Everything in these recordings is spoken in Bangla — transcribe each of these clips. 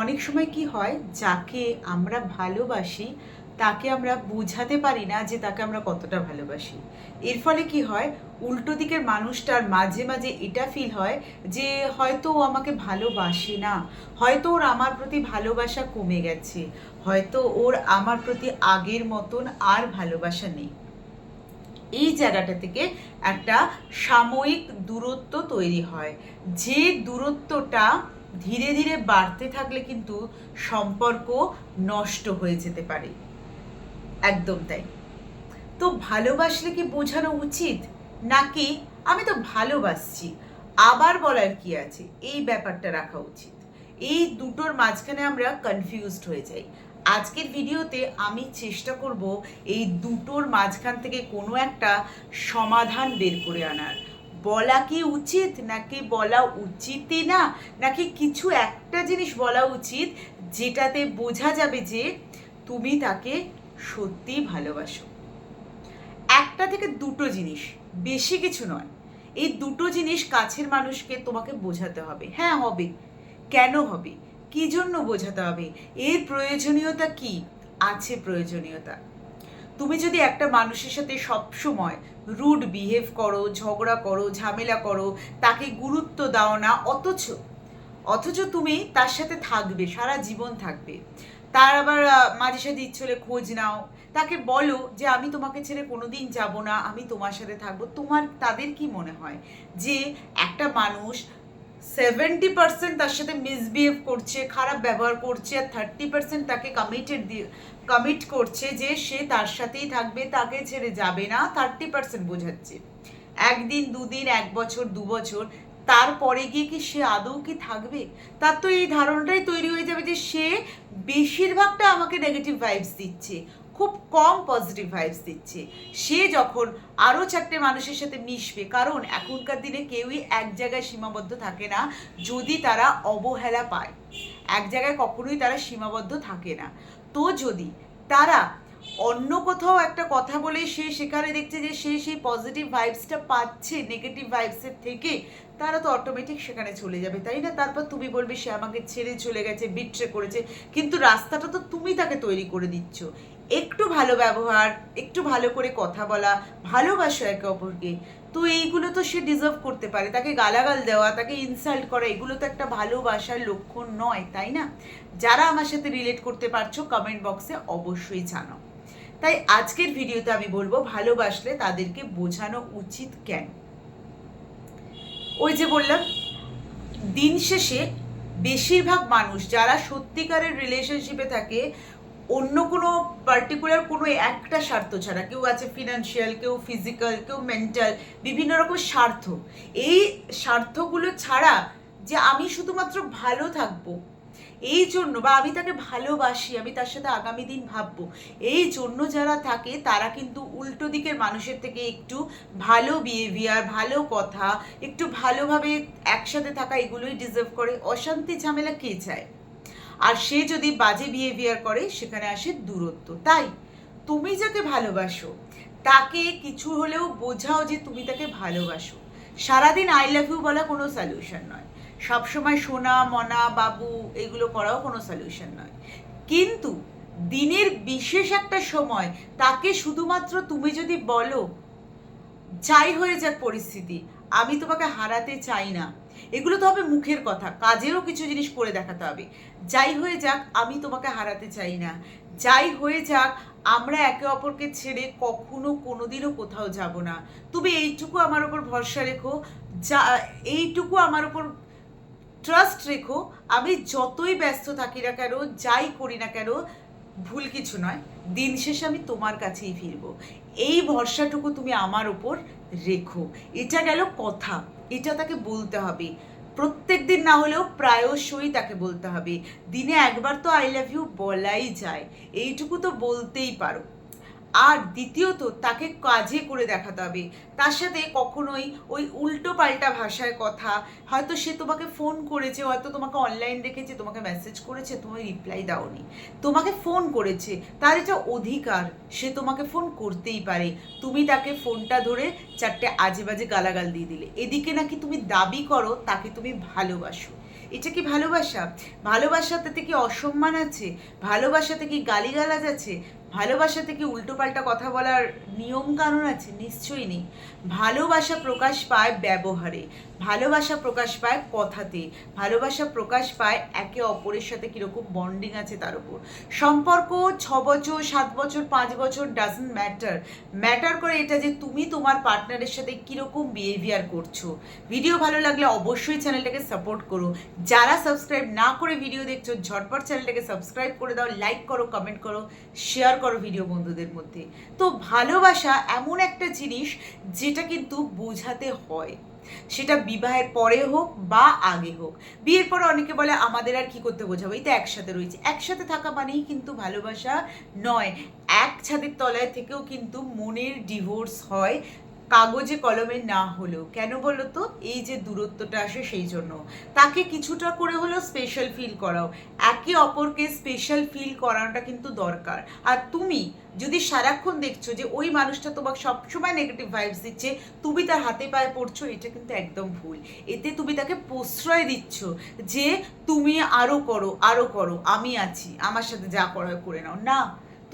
অনেক সময় কি হয়, যাকে আমরা ভালোবাসি, তাকে আমরা বোঝাতে পারি না যে তাকে আমরা কতটা ভালোবাসি। এর ফলে কি হয়, উল্টো দিকের মানুষটার মাঝে মাঝে এটা ফিল হয় যে হয়তো ও আমাকে ভালোবাসে না, হয়তো ওর আমার প্রতি ভালোবাসা কমে গেছে, হয়তো ওর আমার প্রতি আগের মতন আর ভালোবাসা নেই। এই জায়গাটা থেকে একটা সাময়িক দূরত্ব তৈরি হয়। যে দূরত্বটা ধীরে ধীরে বাড়তে থাকলে কিন্তু সম্পর্ক নষ্ট হয়ে যেতে পারে। একদম তাই। তো ভালোবাসলে কি বোঝানো উচিত? নাকি আমি তো ভালোবাসছি, আবার বলার কি আছে? এই ব্যাপারটা রাখা উচিত। এই দুটোর মাঝখানে আমরা কনফিউজড হয়ে যাই। আজকের ভিডিওতে আমি চেষ্টা করব এই দুটোর মাঝখান থেকে কোনো একটা সমাধান বের করে আনার। বলা কি উচিত? নাকি বলা উচিতই না? নাকি কিছু একটা জিনিস বলা উচিত যেটাতে বোঝা যাবে যে তুমি তাকে সত্যিই ভালোবাসো। একটা থেকে দুটো জিনিস, বেশি কিছু নয়। এই দুটো জিনিস কাছের মানুষকে তোমাকে বোঝাতে হবে। হ্যাঁ হবে। কেন হবে? কি জন্য বোঝাতে হবে? এর প্রয়োজনীয়তা কি? আছে প্রয়োজনীয়তা। তুমি যদি একটা মানুষের সাথে সবসময় রুড বিহেভ করো, ঝগড়া করো, ঝামেলা করো, তাকে গুরুত্ব দাও না, অথচ অথচ তুমি তার সাথে থাকবে, সারা জীবন থাকবে। তার আবার মাঝে সাঝে ইচ্ছে খোঁজ নাও। তাকে বলো যে, আমি তোমাকে ছেড়ে কোনোদিন যাব না, আমি তোমার সাথে থাকব। তোমার, তাদের কি মনে হয়? যে, একটা মানুষ সেভেন্টি পার্সেন্ট তার সাথে মিসবিহেভ করছে, খারাপ ব্যবহার করছে আর থার্টি পার্সেন্ট তাকে কমিটেড দিয়ে কমিট করছে যে সে তার সাথেই থাকবে, তাকে ছেড়ে যাবে না থার্টি পার্সেন্ট বোঝাচ্ছে। একদিন, দুদিন, এক বছর, দু বছর, তারপরে গিয়ে কি সে আদৌ কি থাকবে? তার তো এই ধারণাটাই তৈরি হয়ে যাবে যে সে বেশিরভাগটা আমাকে নেগেটিভ ভাইবস দিচ্ছে। খুব কম পজিটিভ ভাইবস দিচ্ছে। সে যখন আরও চারটে মানুষের সাথে মিশবে, কারণ এখনকার দিনে কেউই এক জায়গায় সীমাবদ্ধ থাকে না, যদি তারা অবহেলা পায়। এক জায়গায় কখনোই তারা সীমাবদ্ধ থাকে না। তো যদি তারা অন্য কোথাও একটা কথা বলে সে সেখানে দেখছে যে সে সেই পজিটিভ ভাইবসটা পাচ্ছে নেগেটিভ ভাইবসের থেকে, তারা তো অটোমেটিক সেখানে চলে যাবে, তাই না? তারপর তুমি বলবে, সে আমাকে ছেড়ে চলে গেছে বিট্রে করেছে। কিন্তু রাস্তাটা তো তুমি তাকে তৈরি করে দিচ্ছ। একটু ভালো ব্যবহার, একটু ভালো করে কথা বলা, ভালোবাসা একে অপরকে। তো এইগুলো তো সে ডিজার্ভ করতে পারে। তাকে গালাগাল দেওয়া, তাকে ইনসাল্ট করা, এগুলো তো একটা ভালোবাসার লক্ষণ নয়, তাই না? যারা আমার সাথে রিলেট করতে পারছ কমেন্ট বক্সে অবশ্যই জানাও। তাই আজকের ভিডিওতে আমি বলব, ভালোবাসলে তাদেরকে বোঝানো উচিত কেন? ওই যে বললাম, দিন শেষে বেশিরভাগ মানুষ যারা সত্যিকারের রিলেশনশিপে থাকে অন্য কোনো পার্টিকুলার কোনো একটা স্বার্থ ছাড়া, কেউ আছে ফিনান্সিয়াল কেউ ফিজিক্যাল কেউ মেন্টাল বিভিন্ন রকম স্বার্থ। এই স্বার্থগুলো ছাড়া যে আমি শুধুমাত্র ভালো থাকব, এই জন্য বা আমি তাকে ভালোবাসি, আমি তার সাথে আগামী দিন ভাববো, এই জন্য যারা থাকে তারা কিন্তু উল্টো দিকের মানুষের থেকে একটু ভালো বিহেভিয়ার ভালো কথা, একটু ভালোভাবে একসাথে থাকা এগুলোই ডিজার্ভ করে। অশান্তি ঝামেলা কে চায়? আর সে যদি বাজে বিহেভিয়ার করে, সেখানে আসে দূরত্ব। তাই তুমি যাকে ভালোবাসো, তাকে কিছু হলেও বোঝাও যে তুমি তাকে ভালোবাসো। সারাদিন আই লাভ ইউ বলা কোনো সলিউশন নয়। সবসময় সোনা, মনা, বাবু এগুলো করাও কোনো সলিউশন নয়। কিন্তু দিনের বিশেষ একটা সময় তাকে শুধুমাত্র তুমি যদি বলো, যাই হয়ে যাক পরিস্থিতি, আমি তোমাকে হারাতে চাই না। এগুলো তো হবে মুখের কথা, কাজেরও কিছু জিনিস করে দেখাতে হবে। যাই হয়ে যাক, আমি তোমাকে হারাতে চাই না। যাই হয়ে যাক, আমরা একে অপরকে ছেড়ে কখনো কোনোদিনও কোথাও যাব না। তুমি এইটুকু আমার ওপর ভরসা রেখো, যা, এইটুকু আমার ওপর ট্রাস্ট রেখো, আমি যতই ব্যস্ত থাকি না কেন, যাই করি না কেন, ভুল কিছু নয়, দিন শেষে আমি তোমার কাছেই ফিরবো। এই ভরসাটুকু তুমি আমার ওপর রেখো। এটা গেল কথা। এটা তাকে বলতে হবে। প্রত্যেক দিন না হলেও প্রায়শই তাকে বলতে হবে। দিনে একবার তো আই লাভ ইউ বলাই যায়। এইটুকু তো বলতেই পারো। আর দ্বিতীয়ত তাকে কাজে করে দেখাতে হবে। তার সাথে কখনোই ওই উল্টো পাল্টা ভাষায় কথা, হয়তো সে তোমাকে ফোন করেছে, হয়তো তোমাকে অনলাইন দেখেছে, তোমাকে মেসেজ করেছে, তুমি রিপ্লাই দাওনি। তোমাকে ফোন করেছে, তার এটা অধিকার, সে তোমাকে ফোন করতেই পারে। তুমি তাকে ফোনটা ধরে চারটে আজে বাজে গালাগাল দিয়ে দিলে। এদিকে নাকি তুমি দাবি করো, তাকে তুমি ভালোবাসো। এটা কি ভালোবাসা? ভালোবাসাতে কি অসম্মান আছে? ভালোবাসাতে কি গালিগালাজ আছে? ভালোবাসাতে কি উল্টোপাল্টা কথা বলার নিয়ম কানুন আছে, নিশ্চয়ই নেই। ভালোবাসা প্রকাশ পায় ব্যবহারে, ভালোবাসা প্রকাশ পায় কথাতে, ভালোবাসা প্রকাশ পায় একে অপরের সাথে কীরকম বন্ডিং আছে তার উপর। সম্পর্ক ছ বছর, সাত বছর, পাঁচ বছর ডাজন্ট ম্যাটার ম্যাটার করে এটা যে তুমি তোমার পার্টনারের সাথে কীরকম বিহেভিয়ার করছ। ভিডিও ভালো লাগলে অবশ্যই চ্যানেলটাকে সাপোর্ট করো। যারা সাবস্ক্রাইব না করে ভিডিও দেখছ, ঝটপট চ্যানেলটাকে সাবস্ক্রাইব করে দাও লাইক করো কমেন্ট করো শেয়ার করো ভিডিও বন্ধুদের মধ্যে। তো ভালোবাসা এমন একটা জিনিস যেটা কিন্তু বোঝাতে হয়। সেটা বিবাহের পরে হোক বা আগে হোক। বিয়ের পরে অনেকে বলে, আমাদের আর কি করতে বোঝাবো? এই তো একসাথে রয়েছে। একসাথে থাকা মানেই কিন্তু ভালোবাসা নয়। এক ছাদের তলায় থেকেও কিন্তু মনের ডিভোর্স হয়। কাগজে কলমে না হলেও, কেন বলো তো? এই যে দূরত্বটা আসে সেই জন্য। তাকে কিছুটা করে হলেও স্পেশাল ফিল করাও। একে অপরকে স্পেশাল ফিল করানোটা কিন্তু দরকার। আর তুমি যদি সারাক্ষণ দেখছ যে ওই মানুষটা তোমাকে সবসময় নেগেটিভ ভাইবস দিচ্ছে, তুমি তার হাতে পায়ে পড়ছো, এটা কিন্তু একদম ভুল। এতে তুমি তাকে প্রশ্রয় দিচ্ছ যে তুমি আরও করো আরও করো, আমি আছি, আমার সাথে যা করার করে নাও। না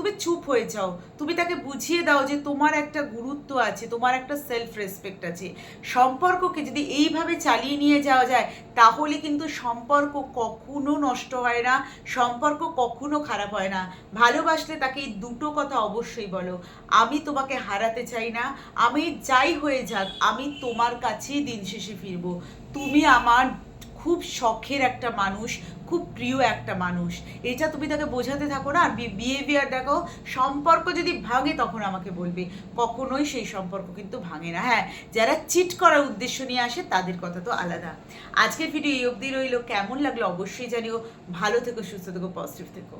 তুমি চুপ হয়ে যাও। তুমি তাকে বুঝিয়ে দাও যে তোমার একটা গুরুত্ব আছে, তোমার একটা সেলফ রেসপেক্ট আছে। সম্পর্ককে যদি এইভাবে চালিয়ে নিয়ে যাওয়া যায়, তাহলে কিন্তু সম্পর্ক কখনো নষ্ট হয় না, সম্পর্ক কখনো খারাপ হয় না। ভালোবাসলে তাকে এই দুটো কথা অবশ্যই বলো, আমি তোমাকে হারাতে চাই না, আমি যাই হয়ে যাক, আমি তোমার কাছেই দিন শেষে ফিরবো। তুমি আমার খুব শখের একটা মানুষ খুব প্রিয় একটা মানুষ। এটা তুমি তাকে বোঝাতে থাকো না, আর বিহেভিয়ার দেখো, সম্পর্ক যদি ভাঙে তখন আমাকে বলবে। কখনোই সেই সম্পর্ক কিন্তু ভাঙে না। হ্যাঁ যারা চিট করার উদ্দেশ্য নিয়ে আসে, তাদের কথা তো আলাদা। আজকের ভিডিও এই অবধি রইল। কেমন লাগল অবশ্যই জানিও। ভালো থেকো, সুস্থ থেকো পজিটিভ থেকো।